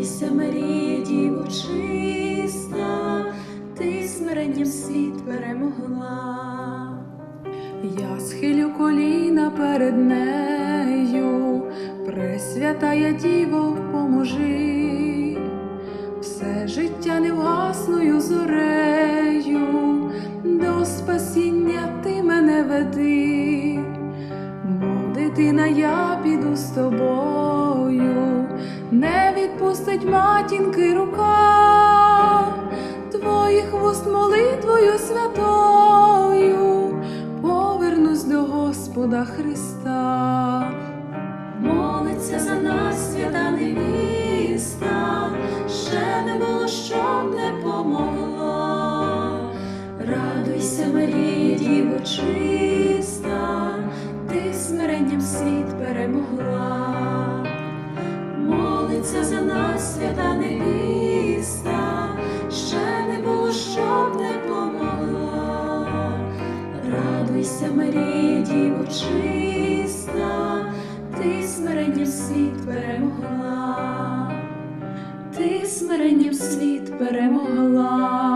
Радуйся, Марія, діво чиста, ти смиренням світ перемогла. Я схилю коліна перед нею, Пресвятая Діво, поможи, все життя невгасною зорею, до спасіння ти мене веди, мов дитина, я піду з тобою, не відпустить матінки рука, твоїх вуст молитвою святою повернусь до Господа Христа. Молиться за нас, свята невіста, ще не було, щоб не помогла. Радуйся, Марія, діво чиста, ти смиренням світ перемогла. Молиться за нас, свята невіста, ще не було, щоб не помогла. Радуйся, Марія, діво ти смиренням світ перемогла, ти смиренням світ перемогла.